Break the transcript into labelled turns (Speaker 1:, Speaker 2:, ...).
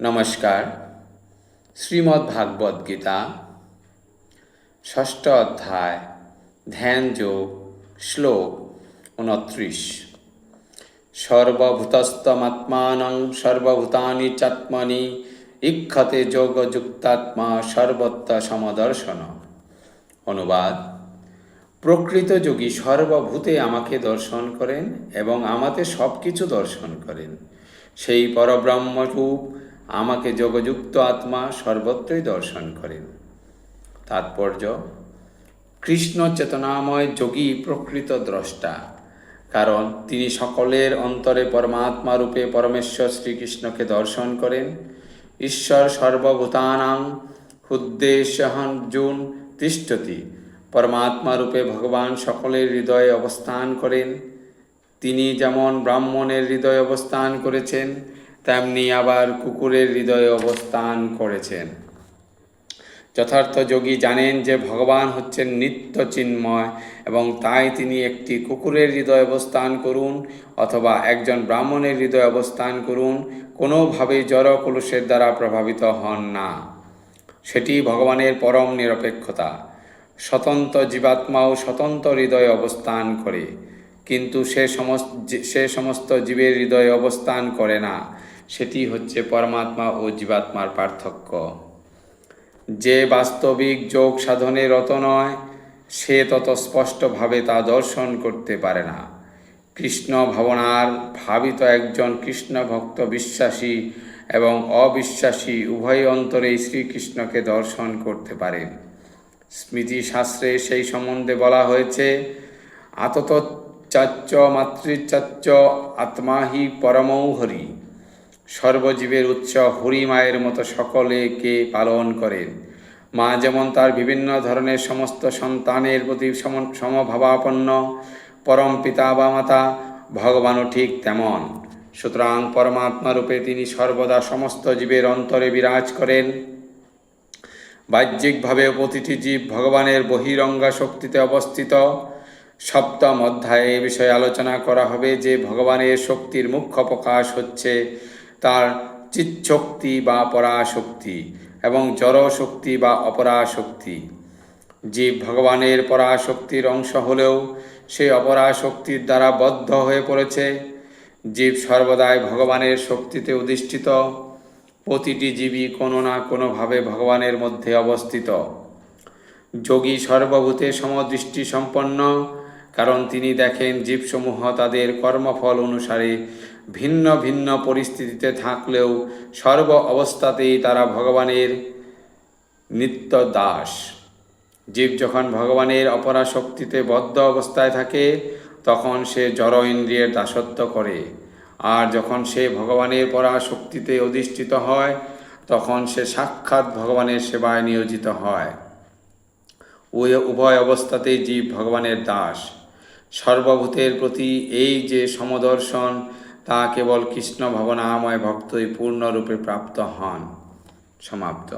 Speaker 1: নমস্কার। শ্রীমদ্ ভাগবত গীতা, ষষ্ঠ অধ্যায়, ধ্যান যোগ, শ্লোক উনত্রিশ সর্বভূতস্তমাত্মানং সর্বভূতানি চাত্মনি, ইক্ষতে যোগযুক্তাত্মা সর্বত্র সমদর্শন। অনুবাদ। প্রকৃত যোগী সর্বভূতে আমাকে দর্শন করেন এবং আমাতে সব কিছু দর্শন করেন। সেই পরব্রহ্মরূপ আমাকে যোগযুক্ত আত্মা সর্বত্রই দর্শন করেন। তাৎপর্য, কৃষ্ণ চেতনাময় যোগী প্রকৃত দ্রষ্টা, কারণ তিনি সকলের অন্তরে পরমাত্মা রূপে পরমেশ্বর শ্রীকৃষ্ণকে দর্শন করেন। ঈশ্বর সর্বভূতানাং উদ্দেশ্যহঞ্জুন তিষ্ঠতি, পরমাত্মা রূপে ভগবান সকলের হৃদয়ে অবস্থান করেন। তিনি যেমন ব্রাহ্মণের হৃদয়ে অবস্থান করেছেন তেমনি আবার কুকুরের হৃদয়ে অবস্থান করেছেন। যথার্থ যোগী জানেন যে ভগবান হচ্ছেন নিত্য চিন্ময় এবং তাই তিনি একটি কুকুরের হৃদয় অবস্থান করুন অথবা একজন ব্রাহ্মণের হৃদয় অবস্থান করুন, কোনোভাবেই জড় কলুষের দ্বারা প্রভাবিত হন না। সেটি ভগবানের পরম নিরপেক্ষতা। স্বতন্ত্র জীবাত্মাও স্বতন্ত্র হৃদয়ে অবস্থান করে, কিন্তু সে সমস্ত সে সমস্ত জীবের হৃদয়ে অবস্থান করে না। সেটি হচ্ছে পরমাত্মা ও জীবাত্মার পার্থক্য। যে বাস্তবিক যোগ সাধনে রত নয়, সে তত স্পষ্টভাবে তা দর্শন করতে পারে না। কৃষ্ণ ভাবনার ভাবিত একজন কৃষ্ণ ভক্ত বিশ্বাসী এবং অবিশ্বাসী উভয় অন্তরেই শ্রীকৃষ্ণকে দর্শন করতে পারেন স্মৃতিশাস্ত্রে সেই সম্বন্ধে বলা হয়েছে আততচাচ্চ মাতৃচাচ্চ আত্মা হি পরমৌ হরি। সর্বজীবের উৎস হরি মায়ের মতো সকলেকে পালন করেন। মা যেমন তার বিভিন্ন ধরনের সমস্ত সন্তানের প্রতি সম, সমভাবাপন্ন পরম পিতা বা মাতা, ভগবানও ঠিক তেমন। সুতরাং পরমাত্মা রূপে তিনি সর্বদা সমস্ত জীবের অন্তরে বিরাজ করেন। বাহ্যিকভাবে প্রতিটি জীব ভগবানের বহিরঙ্গা শক্তিতে অবস্থিত। সপ্তম অধ্যায়ে এ বিষয়ে আলোচনা করা হবে যে ভগবানের শক্তির মুখ্য প্রকাশ হচ্ছে তার চিৎশক্তি বা পরাশক্তি এবং জড়শক্তি বা অপরাশক্তি। জীব ভগবানের পরাশক্তির অংশ হলেও সে অপরাশক্তির দ্বারা বদ্ধ হয়ে পড়েছে। জীব সর্বদাই ভগবানের শক্তিতে অধিষ্ঠিত। প্রতিটি জীবই কোনো না কোনোভাবে ভগবানের মধ্যে অবস্থিত। যোগী সর্বভূতে সমদৃষ্টি সম্পন্ন, কারণ তিনি দেখেন জীবসমূহ তাদের কর্মফল অনুসারে ভিন্ন ভিন্ন পরিস্থিতিতে থাকলেও সর্ব অবস্থাতেই তারা ভগবানের নিত্য দাস। জীব যখন ভগবানের অপরাশক্তিতে বদ্ধ অবস্থায় থাকে, তখন সে জড় ইন্দ্রিয়ের দাসত্ব করে। আর যখন সে ভগবানের পরাশক্তিতে অধিষ্ঠিত হয়, তখন সে সাক্ষাৎ ভগবানের সেবায় নিয়োজিত হয়। ওই উভয় অবস্থাতেই জীব ভগবানের দাস। সর্বভূতের প্রতি এই যে সমদর্শন তা কেবল কৃষ্ণ ভবনাময় ভক্তই পূর্ণরূপে প্রাপ্ত হন। সমাপ্ত।